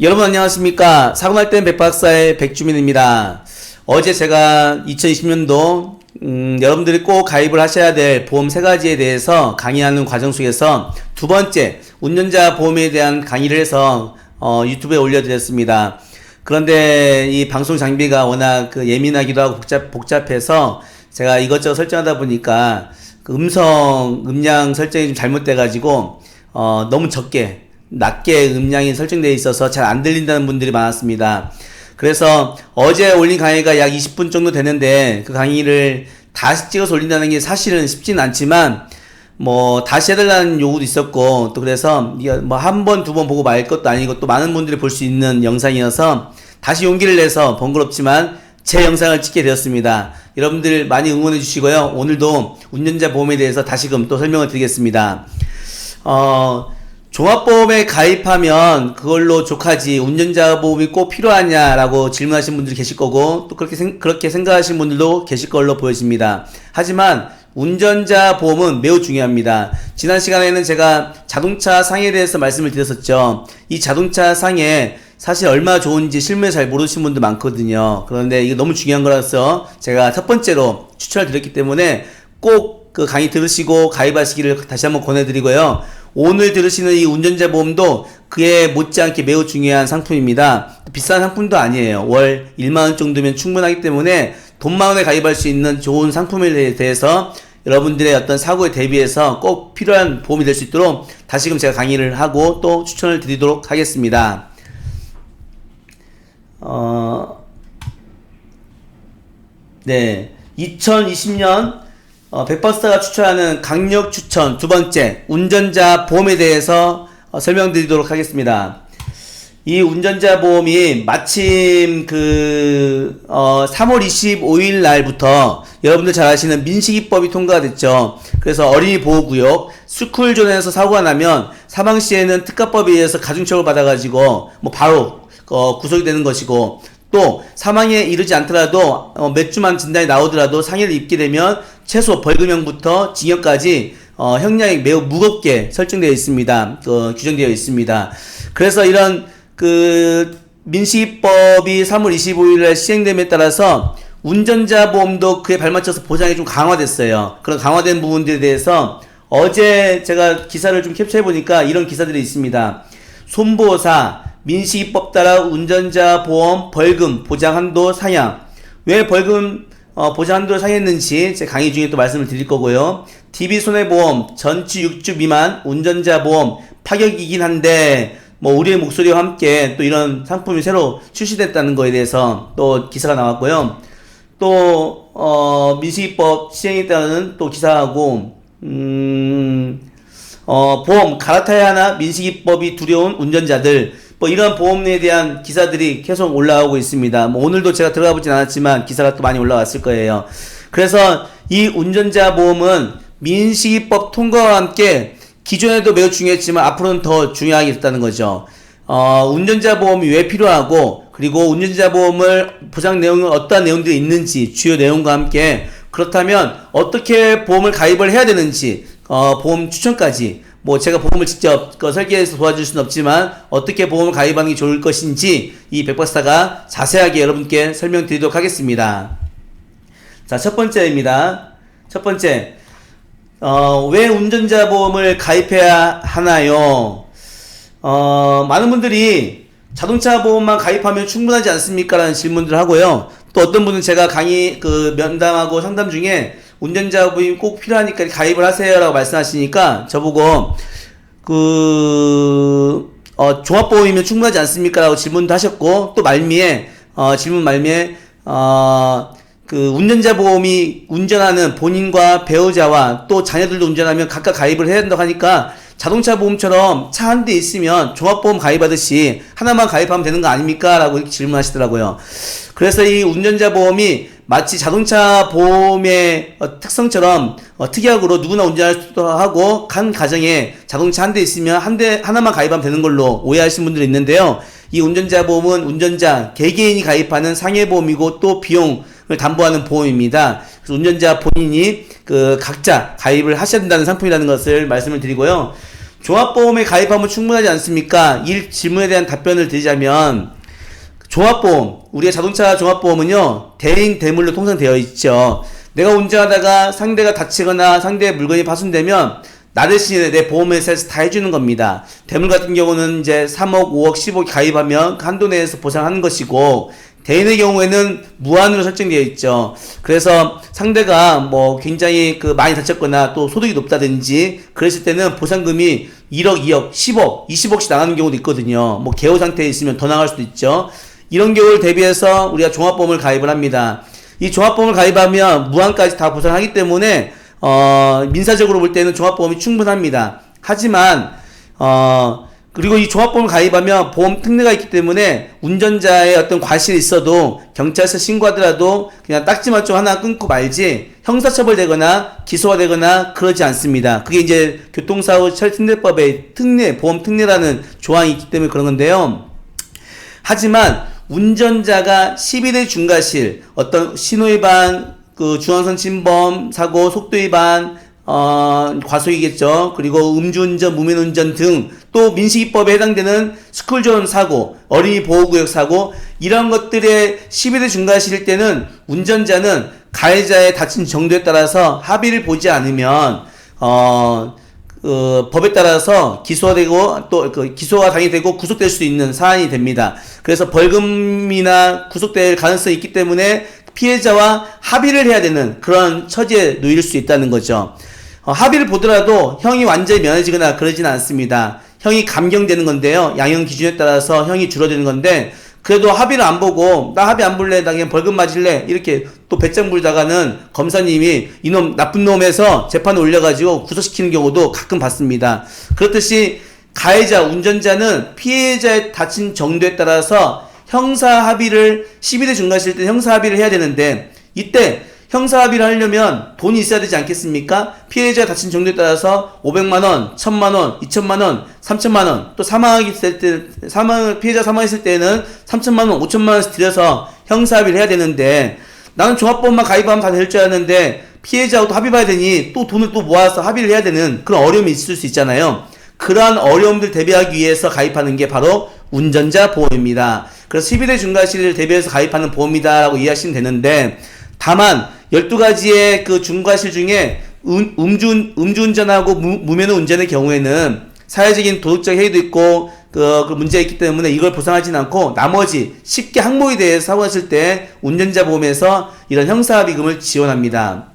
여러분 안녕하십니까? 사고날 땐 백박사의 백주민입니다. 어제 제가 2020년도 음, 여러분들이 꼭 가입을 하셔야 될 보험 세 가지에 대해서 강의하는 과정 속에서 두 번째 운전자 보험에 대한 강의를 해서 어, 유튜브에 올려드렸습니다. 그런데 이 방송 장비가 워낙 그 예민하기도 하고 복잡, 복잡해서 제가 이것저것 설정하다 보니까 그 음성 음량 설정이 좀 잘못돼 가지고 어, 너무 적게 낮게 음량이 설정되어 있어서 잘 안 들린다는 분들이 많았습니다. 그래서 어제 올린 강의가 약 20분 정도 되는데 그 강의를 다시 찍어서 올린다는 게 사실은 쉽진 않지만 뭐 다시 해달라는 요구도 있었고 또 그래서 뭐 한 번 두 번 보고 말 것도 아니고 또 많은 분들이 볼 수 있는 영상이어서 다시 용기를 내서 번거롭지만 제 영상을 찍게 되었습니다. 여러분들 많이 응원해 주시고요. 오늘도 운전자 보험에 대해서 다시금 또 설명을 드리겠습니다. 어, 종합보험에 가입하면 그걸로 족하지 운전자 보험이 꼭 필요하냐라고 질문하신 분들이 계실 거고 또 그렇게 생, 그렇게 생각하시는 분들도 계실 걸로 보여집니다. 하지만 운전자 보험은 매우 중요합니다. 지난 시간에는 제가 자동차 상에 대해서 말씀을 드렸었죠. 이 자동차 상에 사실 얼마나 좋은지 실무에 잘 모르시는 분들 많거든요. 그런데 이게 너무 중요한 거라서 제가 첫 번째로 추천을 드렸기 때문에 꼭 그 강의 들으시고 가입하시기를 다시 한번 권해드리고요. 오늘 들으시는 이 운전자 보험도 그에 못지않게 매우 중요한 상품입니다. 비싼 상품도 아니에요. 월 1만원 정도면 충분하기 때문에 돈만 원에 가입할 수 있는 좋은 상품에 대해서 여러분들의 어떤 사고에 대비해서 꼭 필요한 보험이 될 수 있도록 다시금 제가 강의를 하고 또 추천을 드리도록 하겠습니다. 어, 네. 2020년 어, 백버스터가 추천하는 강력 추천 두 번째 운전자 보험에 대해서 어, 설명드리도록 하겠습니다. 이 운전자 보험이 마침 그 어, 3월 25일 날부터 여러분들 잘 아시는 민식이법이 통과가 됐죠. 그래서 어린이 보호구역 스쿨존에서 사고가 나면 사망 시에는 특가법에 의해서 가중처벌 받아가지고 뭐 바로 어, 구속이 되는 것이고 또 사망에 이르지 않더라도 어, 몇 주만 진단이 나오더라도 상해를 입게 되면 최소 벌금형부터 징역까지 어, 형량이 매우 무겁게 설정되어 있습니다. 어, 규정되어 있습니다. 그래서 이런 그 민식법이 3월 25일에 시행됨에 따라서 운전자 보험도 그에 발맞춰서 보장이 좀 강화됐어요. 그런 강화된 부분들에 대해서 어제 제가 기사를 좀 캡처해 보니까 이런 기사들이 있습니다. 손보사 민식이법 따라 운전자 보험 벌금 보장 한도 상향. 왜 벌금 어, 보장 한도를 상했는지 제 강의 중에 또 말씀을 드릴 거고요. DB 손해보험 전치 6주 미만 운전자 보험 파격이긴 한데 뭐 우리의 목소리와 함께 또 이런 상품이 새로 출시됐다는 거에 대해서 또 기사가 나왔고요. 또 어, 민식이법 시행에 따른 또 기사하고 음, 어, 보험 갈아타야 하나 민식이법이 두려운 운전자들 뭐 이런 보험에 대한 기사들이 계속 올라오고 있습니다. 뭐 오늘도 제가 들어가 보진 않았지만 기사가 또 많이 올라왔을 거예요. 그래서 이 운전자 보험은 민식이법 통과와 함께 기존에도 매우 중요했지만 앞으로는 더 중요하게 됐다는 거죠. 어, 운전자 보험이 왜 필요하고 그리고 운전자 보험을 보장 내용은 어떠한 내용들이 있는지 주요 내용과 함께 그렇다면 어떻게 보험을 가입을 해야 되는지 어, 보험 추천까지 뭐 제가 보험을 직접 그 설계해서 도와줄 수는 없지만 어떻게 보험을 가입하는 게 좋을 것인지 이 백버스타가 자세하게 여러분께 설명드리도록 하겠습니다. 자, 첫 번째입니다. 첫 번째, 어, 왜 운전자 보험을 가입해야 하나요? 어, 많은 분들이 자동차 보험만 가입하면 충분하지 않습니까? 라는 질문들을 하고요. 또 어떤 분은 제가 강의 그 면담하고 상담 중에 운전자분이 꼭 필요하니까 가입을 하세요라고 말씀하시니까 저보고 그 어, 종합보험이면 충분하지 않습니까라고 질문도 하셨고 또 말미에 어, 질문 말미에 어, 그 운전자 보험이 운전하는 본인과 배우자와 또 자녀들도 운전하면 각각 가입을 해야 된다고 하니까 자동차 보험처럼 차 한 대 있으면 종합보험 가입하듯이 하나만 가입하면 되는 거 아닙니까? 라고 질문하시더라고요. 그래서 이 운전자 보험이 마치 자동차 보험의 어, 특성처럼 어, 특약으로 누구나 운전할 수도 하고 간 가정에 자동차 한 대 있으면 한 대 하나만 가입하면 되는 걸로 오해하시는 분들이 있는데요. 이 운전자 보험은 운전자 개개인이 가입하는 상해 보험이고 또 비용을 담보하는 보험입니다. 그래서 운전자 본인이 그 각자 가입을 하셔야 된다는 상품이라는 것을 말씀을 드리고요. 종합보험에 가입하면 충분하지 않습니까? 이 질문에 대한 답변을 드리자면 종합보험, 우리의 자동차 종합보험은요, 대인 대물로 통상 되어 있죠. 내가 운전하다가 상대가 다치거나 상대의 물건이 파손되면 나 대신에 내 보험 회사에서 다 해주는 겁니다. 대물 같은 경우는 이제 3억, 5억, 10억 가입하면 그 한도 내에서 보상하는 것이고, 대인의 경우에는 무한으로 설정되어 있죠. 그래서 상대가 뭐 굉장히 그 많이 다쳤거나 또 소득이 높다든지 그랬을 때는 보상금이 1억, 2억, 10억, 20억씩 나가는 경우도 있거든요. 뭐 개호 상태에 있으면 더 나갈 수도 있죠. 이런 경우를 대비해서 우리가 종합보험을 가입을 합니다. 이 종합보험을 가입하면 무한까지 다 보상하기 때문에 어, 민사적으로 볼 때는 종합보험이 충분합니다. 하지만 어, 그리고 이 종합보험 가입하면 보험 특례가 있기 때문에 운전자의 어떤 과실이 있어도 경찰서 신고하더라도 그냥 딱지만 좀 하나 끊고 말지 형사처벌 되거나 기소가 되거나 그러지 않습니다. 그게 이제 교통사고 처리특례법의 특례, 보험 특례라는 조항이 있기 때문에 그런 건데요. 하지만 운전자가 11회 중과실, 어떤 신호위반, 그 중앙선 침범 사고, 속도위반, 어, 과속이겠죠. 그리고 음주운전, 무면운전 등 또 민식이법에 해당되는 스쿨존 사고, 어린이 보호구역 사고 이런 것들의 11회 중과실일 때는 운전자는 가해자의 다친 정도에 따라서 합의를 보지 않으면 어, 그 법에 따라서 기소되고 또 그 기소가 당해되고 구속될 수 있는 사안이 됩니다. 그래서 벌금이나 구속될 가능성이 있기 때문에 피해자와 합의를 해야 되는 그런 처지에 놓일 수 있다는 거죠. 어, 합의를 보더라도 형이 완전히 면해지거나 그러지는 않습니다. 형이 감경되는 건데요. 양형 기준에 따라서 형이 줄어드는 건데 그래도 합의를 안 보고 나 합의 안 볼래 나 그냥 벌금 맞을래 이렇게 또 배짱 불다가는 검사님이 이놈 나쁜 놈에서 재판을 올려가지고 구속시키는 경우도 가끔 봤습니다. 그렇듯이 가해자 운전자는 피해자의 다친 정도에 따라서 형사 합의를 12대 중과실 때 형사 합의를 해야 되는데 이때 형사 합의를 하려면 돈이 있어야 되지 않겠습니까? 피해자 다친 정도에 따라서 500만원, 1000만원, 2000만원, 3000만원, 또 사망하기 있을 때, 사망, 피해자 사망했을 때는 3000만원, 5000만원씩 들여서 형사 합의를 해야 되는데, 나는 종합보험만 가입하면 다 될 줄 알았는데, 피해자하고 또 합의 봐야 되니, 또 돈을 또 모아서 합의를 해야 되는 그런 어려움이 있을 수 있잖아요. 그러한 어려움들 대비하기 위해서 가입하는 게 바로 운전자 보험입니다. 그래서 12대 중과실을 대비해서 가입하는 보험이다라고 이해하시면 되는데, 다만 12가지의 그 중과실 중에 음, 음주, 음주운전하고 무, 무면 운전의 경우에는 사회적인 도덕적 해이도 있고 그, 그 문제가 있기 때문에 이걸 보상하지는 않고 나머지 쉽게 항목에 대해서 사고 났을 때 운전자 보험에서 이런 형사비금을 지원합니다.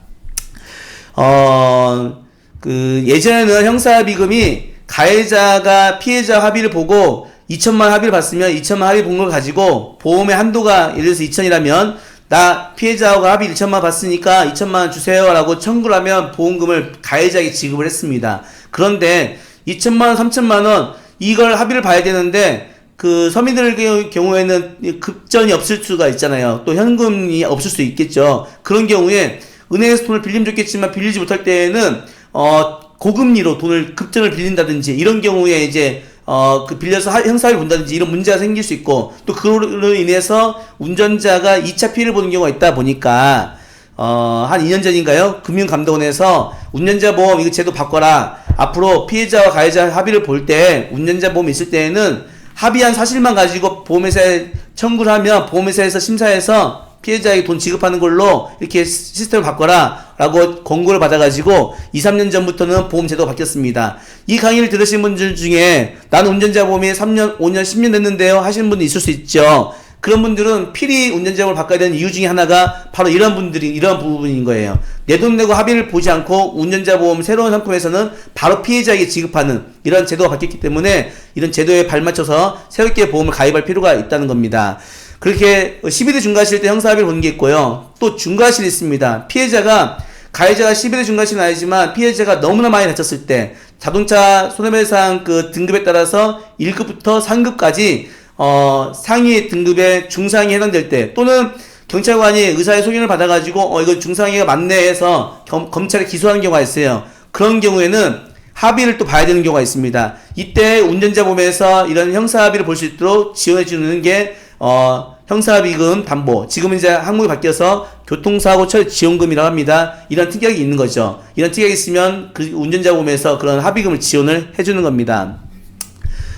어, 그 예전에는 형사비금이 가해자가 피해자 합의를 보고 2천만 합의를 받으면 2천만 합의 본 걸 가지고 보험의 한도가 예를 들어서 2천이라면 나 피해자하고 합의 1천만 받으니까 2천만 원 주세요라고 청구를 하면 보험금을 가해자에게 지급을 했습니다. 그런데 2천만 원, 3천만 원 이걸 합의를 봐야 되는데 그 서민들의 경우에는 급전이 없을 수가 있잖아요. 또 현금이 없을 수 있겠죠. 그런 경우에 은행에서 돈을 빌리면 좋겠지만 빌리지 못할 때에는 어 고금리로 돈을 급전을 빌린다든지 이런 경우에 이제 어, 그 빌려서 하- 형사를 본다든지 이런 문제가 생길 수 있고 또 그로 인해서 운전자가 2차 피해를 보는 경우가 있다 보니까 어, 한 2년 전인가요? 금융감독원에서 운전자 보험 이거 제도 바꿔라. 앞으로 피해자와 가해자 합의를 볼 때 운전자 보험 있을 때에는 합의한 사실만 가지고 보험회사에 청구를 하면 보험회사에서 심사해서 피해자에게 돈 지급하는 걸로 이렇게 시- 시스템을 바꿔라 라고 권고를 받아가지고 2, 3년 전부터는 보험 제도가 바뀌었습니다. 이 강의를 들으신 분들 중에 나는 운전자 보험이 3년, 5년, 10년 됐는데요 하시는 분도 있을 수 있죠. 그런 분들은 필히 운전자 보험을 바꿔야 되는 이유 중에 하나가 바로 이런 분들이 이런 부분인 거예요. 내 돈 내고 합의를 보지 않고 운전자 보험 새로운 상품에서는 바로 피해자에게 지급하는 이런 제도가 바뀌었기 때문에 이런 제도에 발맞춰서 새롭게 보험을 가입할 필요가 있다는 겁니다. 그렇게 12대 중과실 때 형사합의를 보는 게 있고요. 또 중과실이 있습니다. 피해자가 가해자가 11대 중과실은 아니지만 피해자가 너무나 많이 다쳤을 때 자동차 손해배상 그 등급에 따라서 1급부터 3급까지 어 상위 등급의 중상위 해당될 때 또는 경찰관이 의사의 소견을 받아가지고 어 이거 중상위가 맞네 해서 겸- 검찰에 기소하는 경우가 있어요. 그런 경우에는 합의를 또 봐야 되는 경우가 있습니다. 이때 운전자 보험에서 이런 형사 합의를 볼 수 있도록 지원해 주는 게 어, 형사비금 담보. 지금은 이제 항목이 바뀌어서 교통사고 처리 지원금이라고 합니다. 이런 특약이 있는 거죠. 이런 특약이 있으면 그 운전자 보험에서 그런 합의금을 지원을 해주는 겁니다.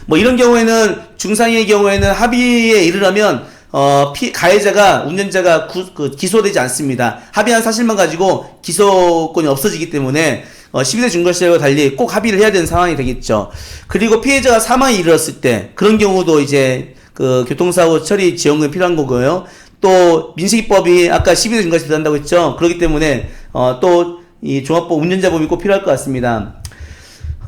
뭐 이런 경우에는 중상의 경우에는 합의에 이르려면 어, 피, 가해자가 운전자가 구, 그, 기소되지 않습니다. 합의한 사실만 가지고 기소권이 없어지기 때문에 어, 12대 중과실과 달리 꼭 합의를 해야 되는 상황이 되겠죠. 그리고 피해자가 사망에 이르렀을 때 그런 경우도 이제 그 교통사고 처리 지원금이 필요한 거고요. 또 민식이법이 아까 12대 중과실 한다고 했죠. 그렇기 때문에 어, 또 이 종합보험 운전자보험이 꼭 필요할 것 같습니다.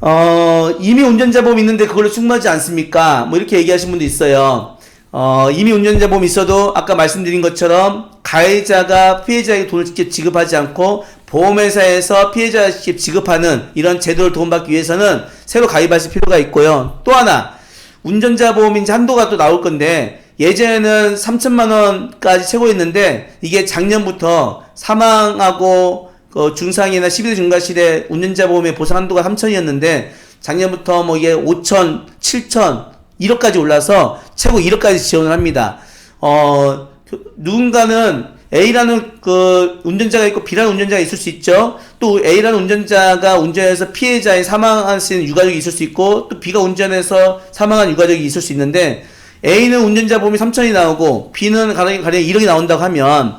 어, 이미 운전자 보험 있는데 그걸로 충분하지 않습니까? 뭐 이렇게 얘기하신 분도 있어요. 어, 이미 운전자 보험 있어도 아까 말씀드린 것처럼 가해자가 피해자에게 돈을 직접 지급하지 않고 보험회사에서 피해자에게 지급하는 이런 제도를 도움받기 위해서는 새로 가입하실 필요가 있고요. 또 하나, 운전자 보험 이제 한도가 또 나올 건데 예전에는 3천만 원까지 최고였는데 이게 작년부터 사망하고 그 중상이나 12대 중과실의 운전자 보험의 보상 한도가 3천이었는데 작년부터 뭐 이게 5천, 7천, 1억까지 올라서 최고 1억까지 지원을 합니다. 어, 그 누군가는 A라는 그 운전자가 있고 B라는 운전자가 있을 수 있죠. 또 A라는 운전자가 운전해서 피해자의 사망하신 유가족이 있을 수 있고 또 B가 운전해서 사망한 유가족이 있을 수 있는데 A는 운전자 보험이 3천이 나오고 B는 가령, 가령 1억이 나온다고 하면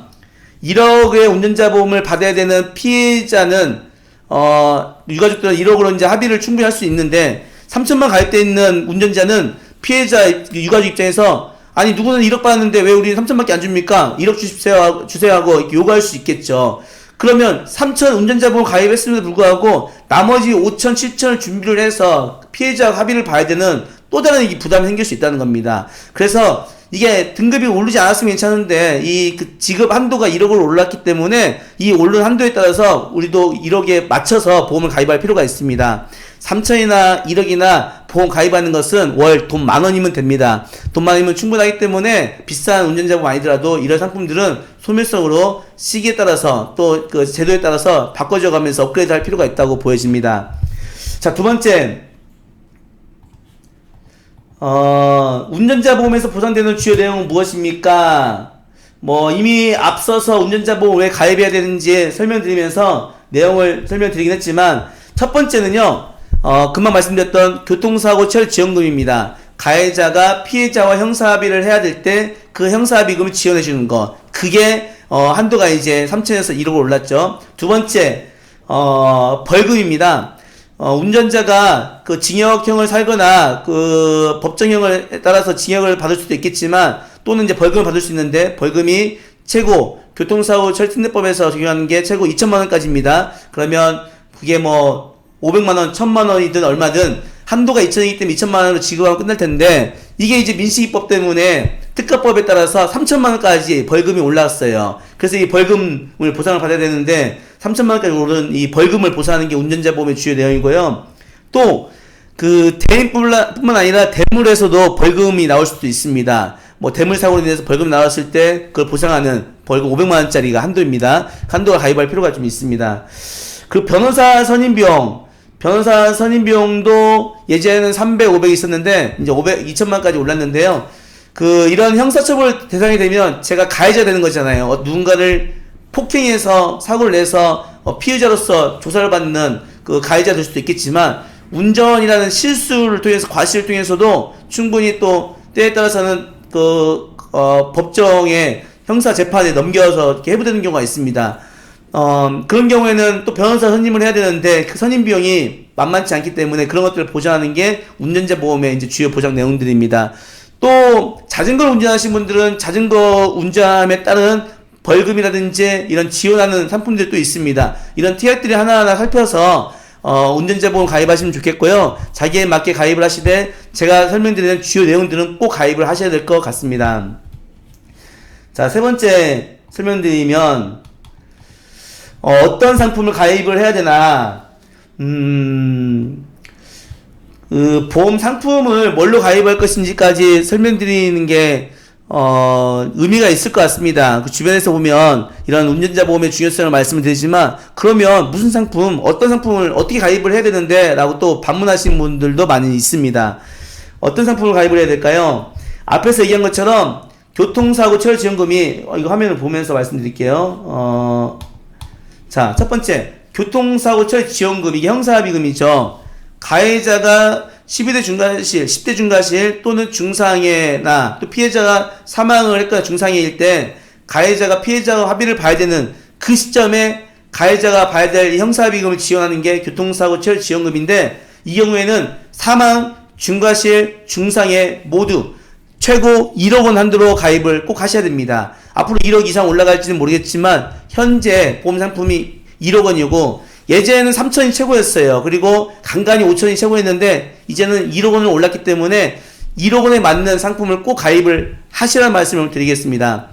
1억의 운전자 보험을 받아야 되는 피해자는 어 유가족들은 1억으로 이제 합의를 충분히 할 수 있는데 3천만 가입돼 있는 운전자는 피해자 유가족 입장에서 아니 누구는 1억 받았는데 왜 우리는 3천밖에 안 줍니까? 1억 주십시오 하고, 주세요 하고 요구할 수 있겠죠. 그러면 3천 운전자 보험 가입했음에도 불구하고 나머지 5천, 7천을 준비를 해서 피해자 합의를 봐야 되는 또 다른 이 부담이 생길 수 있다는 겁니다. 그래서 이게 등급이 오르지 않았으면 괜찮은데 이 그 지급 한도가 1억으로 올랐기 때문에 이 오른 한도에 따라서 우리도 1억에 맞춰서 보험을 가입할 필요가 있습니다. 3천이나 1억이나 보험 가입하는 것은 월 돈 만 원이면 됩니다. 돈 만 원이면 충분하기 때문에 비싼 운전자 보험 아니더라도 이런 상품들은 소멸성으로 시기에 따라서 또 그 제도에 따라서 바꿔줘 가면서 업그레이드 할 필요가 있다고 보여집니다. 자, 두 번째. 어, 운전자 보험에서 보상되는 주요 내용은 무엇입니까? 뭐 이미 앞서서 운전자 보험 왜 가입해야 되는지 설명드리면서 내용을 설명드리긴 했지만 첫 번째는요. 어, 금방 말씀드렸던 교통사고 처리 지원금입니다. 가해자가 피해자와 형사합의를 해야 될 때 그 형사합의금을 지원해 주는 거. 그게 어, 한도가 이제 3천에서 1억으로 올랐죠. 두 번째 어, 벌금입니다. 어, 운전자가 그 징역형을 살거나 그 법정형을 따라서 징역을 받을 수도 있겠지만 또는 이제 벌금을 받을 수 있는데 벌금이 최고 교통사고 처리특례법에서 적용하는 게 최고 2천만 원까지입니다. 그러면 그게 뭐 500만 원, 1000만 원이든 얼마든 한도가 2천이기 때문에 2천만 원으로 지급하면 끝날 텐데 이게 이제 민식이법 때문에 특가법에 따라서 3천만 원까지 벌금이 올라왔어요. 그래서 이 벌금을 보상을 받아야 되는데 3천만 원까지 오른 이 벌금을 보상하는 게 운전자 보험의 주요 내용이고요. 또 그 대인뿐만 아니라 대물에서도 벌금이 나올 수도 있습니다. 뭐 대물 사고로 인해서 벌금 이 나왔을 때 그걸 보상하는 벌금 500만 원짜리가 한도입니다. 한도가 가입할 필요가 좀 있습니다. 그 변호사 선임 비용 변호사 선임 비용도 예전에는 300, 500 있었는데 이제 500, 2천만까지 올랐는데요. 그 이런 형사처벌 대상이 되면 제가 가해자 되는 거잖아요. 어, 누군가를 폭행해서 사고를 내서 어, 피해자로서 조사를 받는 그 가해자 될 수도 있겠지만 운전이라는 실수를 통해서 과실을 통해서도 충분히 또 때에 따라서는 그 어, 법정에 형사 재판에 넘겨서 해부되는 경우가 있습니다. 어, 그런 경우에는 또 변호사 선임을 해야 되는데 그 선임 비용이 만만치 않기 때문에 그런 것들을 보장하는 게 운전자 보험의 이제 주요 보장 내용들입니다. 또 자전거를 운전하시는 분들은 자전거 운전함에 따른 벌금이라든지 이런 지원하는 상품들이 또 있습니다. 이런 TR들이 하나하나 살펴서 어, 운전자 보험 가입하시면 좋겠고요. 자기에 맞게 가입을 하시되 제가 설명드리는 주요 내용들은 꼭 가입을 하셔야 될 것 같습니다. 자, 세 번째 설명드리면 어, 떤 상품을 가입을 해야 되나 음, 그 보험 상품을 뭘로 가입할 것인지까지 설명드리는 게 어, 의미가 있을 것 같습니다. 그 주변에서 보면 이런 운전자 보험의 중요성을 말씀을 드리지만 그러면 무슨 상품, 어떤 상품을 어떻게 가입을 해야 되는데 라고 또 반문하시는 분들도 많이 있습니다. 어떤 상품을 가입을 해야 될까요? 앞에서 얘기한 것처럼 교통사고 처리 지원금이 어, 이거 화면을 보면서 말씀드릴게요. 어, 자, 첫 번째 교통사고 처리 지원금 이게 형사합의금이죠. 가해자가 12대 중과실, 10대 중과실 또는 중상해나 또 피해자가 사망을 했거나 중상해일 때 가해자가 피해자와 합의를 봐야 되는 그 시점에 가해자가 봐야 될 형사합의금을 지원하는 게 교통사고 처리 지원금인데 이 경우에는 사망, 중과실, 중상해 모두 최고 1억 원 한도로 가입을 꼭 하셔야 됩니다. 앞으로 1억 이상 올라갈지는 모르겠지만 현재 보험 상품이 1억 원이고 예전에는 3천이 최고였어요. 그리고 간간히 5천이 최고였는데 이제는 1억 원을 올랐기 때문에 1억 원에 맞는 상품을 꼭 가입을 하시라는 말씀을 드리겠습니다.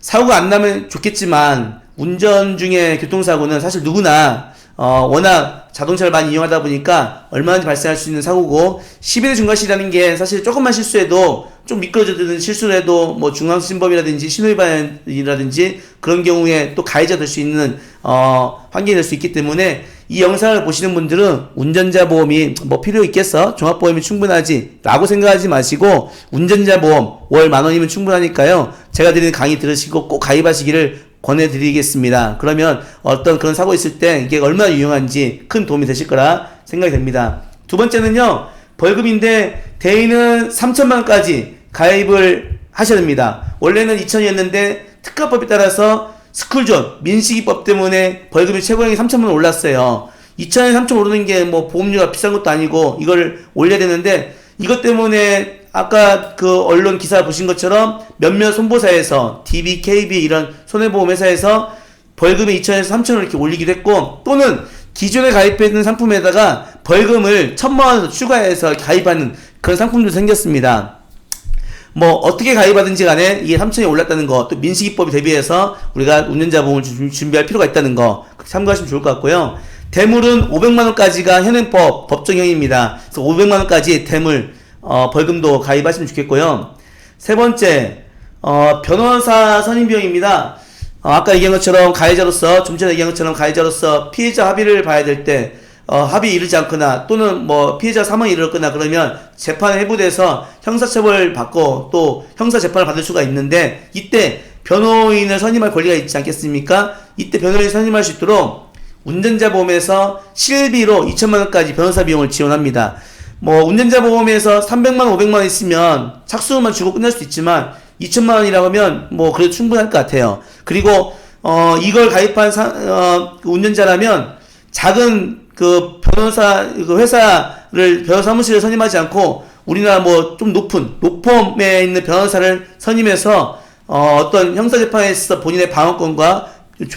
사고가 안 나면 좋겠지만 운전 중에 교통사고는 사실 누구나 어, 워낙 자동차를 많이 이용하다 보니까 얼마든지 발생할 수 있는 사고고 11의 중과실이라는 게 사실 조금만 실수해도 좀 미끄러져든 실수를 해도 뭐 중앙신범이라든지 신호위반이라든지 그런 경우에 또 가해자 될 수 있는 어, 환경이 될 수 있기 때문에 이 영상을 보시는 분들은 운전자 보험이 뭐 필요 있겠어? 종합보험이 충분하지? 라고 생각하지 마시고 운전자 보험 월 만 원이면 충분하니까요. 제가 드리는 강의 들으시고 꼭 가입하시기를 권해드리겠습니다. 그러면 어떤 그런 사고 있을 때 이게 얼마나 유용한지 큰 도움이 되실 거라 생각이 됩니다. 두 번째는요, 벌금인데 대인은 3천만 원까지 가입을 하셔야 됩니다. 원래는 2천이었는데 특가법에 따라서 스쿨존 민식이법 때문에 벌금이 최고형이 3천만 원 올랐어요. 2천에 3천 오르는 게 뭐 보험료가 비싼 것도 아니고 이걸 올려야 되는데 이것 때문에 아까 그 언론 기사 보신 것처럼 몇몇 손보사에서 DB, KB 이런 손해보험 회사에서 벌금이 2천에서 3천을 이렇게 올리기도 했고 또는 기존에 가입했는 상품에다가 벌금을 천만 원더 추가해서 가입하는 그런 상품도 생겼습니다. 뭐 어떻게 가입하든지 간에 이게 3천이 올랐다는 거, 또 민식이법에 대비해서 우리가 운전자 보험을 준- 준비할 필요가 있다는 거 참고하시면 좋을 것 같고요. 대물은 500만 원까지가 현행법 법정형입니다. 그래서 500만 원까지 대물 어, 벌금도 가입하시면 좋겠고요. 세 번째 어, 변호사 선임 비용입니다. 어, 아까 얘기한 것처럼 가해자로서 좀 전에 얘기한 것처럼 가해자로서 피해자 합의를 봐야 될 때 어, 합의 이르지 않거나 또는 뭐 피해자 사망이 이르거나 그러면 재판에 회부돼서 형사처벌 받고 또 형사 재판을 받을 수가 있는데 이때 변호인을 선임할 권리가 있지 않겠습니까? 이때 변호인 선임할 수 있도록 운전자 보험에서 실비로 2천만 원까지 변호사 비용을 지원합니다. 뭐 운전자 보험에서 300만 원, 500만 원 있으면 착수만 주고 끝날 수 있지만 2천만 원이라고 하면 뭐 그래도 충분할 것 같아요. 그리고 어 이걸 가입한 사, 어, 그 운전자라면 작은 그 변호사 그 회사를 변호사 사무실을 선임하지 않고 우리나라 뭐 좀 높은 로펌에 있는 변호사를 선임해서 어, 어떤 형사 재판에서 본인의 방어권과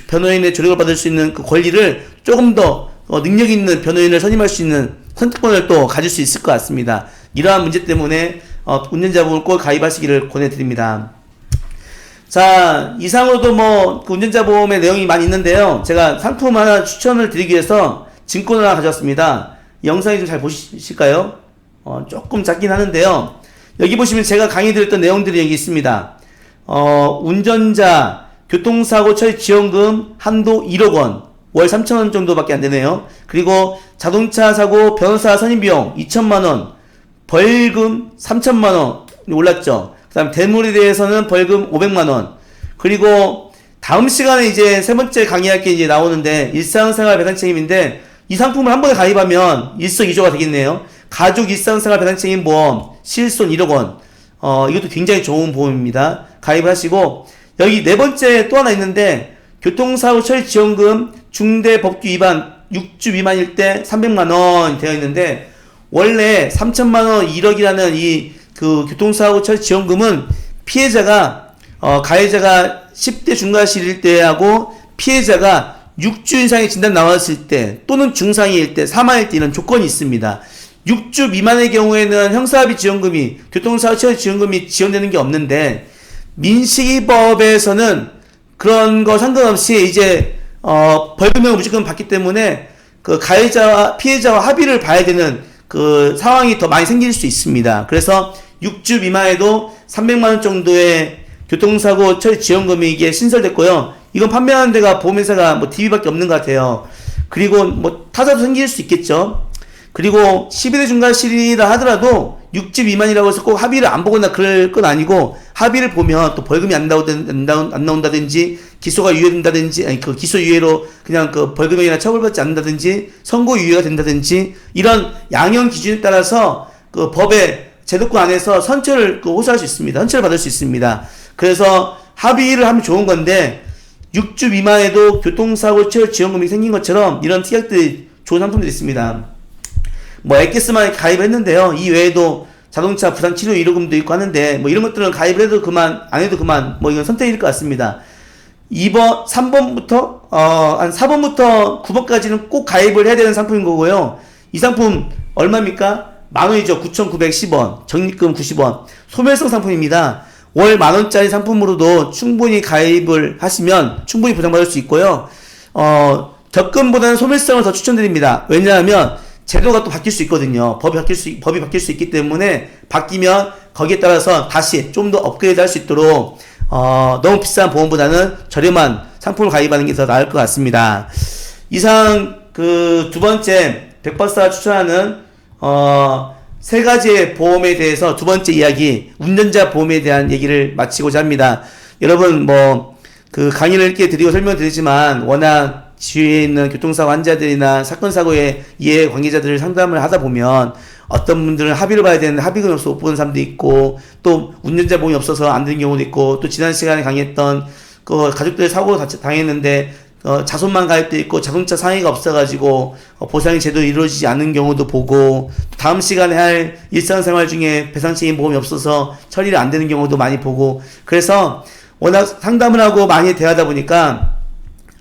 변호인의 조력을 받을 수 있는 그 권리를 조금 더 어, 능력 있는 변호인을 선임할 수 있는 선택권을 또 가질 수 있을 것 같습니다. 이러한 문제 때문에 어, 운전자분을 꼭 가입하시기를 권해드립니다. 자, 이상으로도 뭐, 그 운전자 보험의 내용이 많이 있는데요. 제가 상품 하나 추천을 드리기 위해서 증권을 하나 가져왔습니다. 이 영상이 좀 잘 보실까요? 어, 조금 작긴 하는데요. 여기 보시면 제가 강의 드렸던 내용들이 여기 있습니다. 어, 운전자 교통사고 처리 지원금 한도 1억 원, 월 3천원 정도밖에 안 되네요. 그리고 자동차 사고 변호사 선임 비용 2천만 원, 벌금 3천만 원 올랐죠. 그 다음 대물에 대해서는 벌금 500만 원. 그리고 다음 시간에 이제 세 번째 강의할 게 이제 나오는데 일상생활 배상 책임인데 이 상품을 한 번에 가입하면 일석이조가 되겠네요. 가족 일상생활 배상 책임 보험 실손 1억 원. 어 이것도 굉장히 좋은 보험입니다. 가입하시고 여기 네 번째 또 하나 있는데 교통사고 처리 지원금 중대 법규 위반 6주 미만일 때 300만 원 되어 있는데 원래 3천만 원 1억이라는 이 그 교통사고 처리 지원금은 피해자가 어 가해자가 10대 중과실일 때하고 피해자가 6주 이상의 진단 나왔을 때 또는 중상일 때 사망일 때 이런 조건이 있습니다. 6주 미만의 경우에는 형사합의 지원금이 교통사고 처리 지원금이 지원되는 게 없는데 민식이법에서는 그런 거 상관없이 이제 어 벌금형을 무조건 받기 때문에 그 가해자와 피해자와 합의를 봐야 되는 그 상황이 더 많이 생길 수 있습니다. 그래서 6주 미만에도 300만 원 정도의 교통사고 처리 지원금이 이게 신설됐고요. 이건 판매하는 데가 보험회사가 뭐 DB밖에 없는 것 같아요. 그리고 뭐 타자도 생길 수 있겠죠. 그리고 11회 중과실이라 하더라도 6집 미만이라고 해서 꼭 합의를 안 보거나 그럴 건 아니고 합의를 보면 또 벌금이 안, 나오든, 안, 나온, 안 나온다든지 기소가 유예된다든지 아니 그 기소 유예로 그냥 그 벌금형이나 처벌받지 않는다든지 선고 유예가 된다든지 이런 양형 기준에 따라서 그 법의 제도권 안에서 선처를 그 호소할 수 있습니다. 선처를 받을 수 있습니다. 그래서 합의를 하면 좋은 건데 6주 미만에도 교통사고 처리 지원금이 생긴 것처럼 이런 특약들이 좋은 상품들이 있습니다. 뭐 엑기스만 가입했는데요. 이 외에도 자동차 부상 치료 위로금도 있고 하는데 뭐 이런 것들은 가입을 해도 그만 안 해도 그만 뭐 이건 선택일 것 같습니다. 2번 3번부터 어 한 4번부터 9번까지는 꼭 가입을 해야 되는 상품인 거고요. 이 상품 얼마입니까? 만 원이죠. 9,910원. 적립금 90원. 소멸성 상품입니다. 월 만 원짜리 상품으로도 충분히 가입을 하시면 충분히 보장받을 수 있고요. 어, 적금보다는 소멸성을 더 추천드립니다. 왜냐하면 제도가 또 바뀔 수 있거든요. 법이 바뀔 수, 법이 바뀔 수 있기 때문에 바뀌면 거기에 따라서 다시 좀 더 업그레이드 할 수 있도록 어, 너무 비싼 보험보다는 저렴한 상품을 가입하는 게 더 나을 것 같습니다. 이상 그 두 번째 백박사가 추천하는 어, 세 가지의 보험에 대해서 두 번째 이야기 운전자 보험에 대한 얘기를 마치고자 합니다. 여러분 뭐 그 강의를 이렇게 드리고 설명드리지만 워낙 주위에 있는 교통사고 환자들이나 사건 사고의 이해 관계자들을 상담을 하다 보면 어떤 분들은 합의를 봐야 되는데 합의금이 없어서 못 보는 사람도 있고 또 운전자 보험이 없어서 안 되는 경우도 있고 또 지난 시간에 강의했던 그 가족들 사고 다- 당했는데 어, 자손만 가입돼 있고 자동차 상해가 없어가지고 어, 보상이 제대로 이루어지지 않는 경우도 보고 또 다음 시간에 할 일상생활 중에 배상책임 보험이 없어서 처리가 안 되는 경우도 많이 보고 그래서 워낙 상담을 하고 많이 대하다 보니까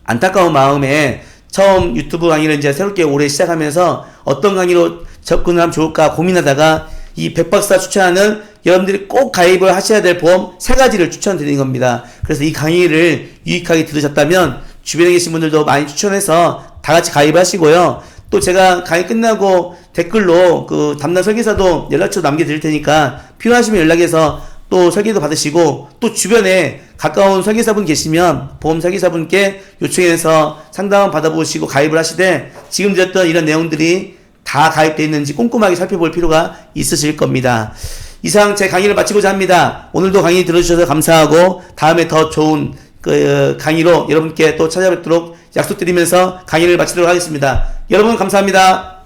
안타까운 마음에 처음 유튜브 강의를 이제 새롭게 올해 시작하면서 어떤 강의로 접근을 하면 좋을까 고민하다가 이 백박사 추천하는 여러분들이 꼭 가입을 하셔야 될 보험 세 가지를 추천드리는 겁니다. 그래서 이 강의를 유익하게 들으셨다면 주변에 계신 분들도 많이 추천해서 다 같이 가입하시고요. 또 제가 강의 끝나고 댓글로 그 담당 설계사도 연락처 남겨드릴 테니까 필요하시면 연락해서 또 설계도 받으시고 또 주변에 가까운 설계사분 계시면 보험 설계사분께 요청해서 상담 받아보시고 가입을 하시되 지금 드렸던 이런 내용들이 다 가입되어 있는지 꼼꼼하게 살펴볼 필요가 있으실 겁니다. 이상 제 강의를 마치고자 합니다. 오늘도 강의 들어주셔서 감사하고 다음에 더 좋은 그 강의로 여러분께 또 찾아뵙도록 약속드리면서 강의를 마치도록 하겠습니다. 여러분 감사합니다.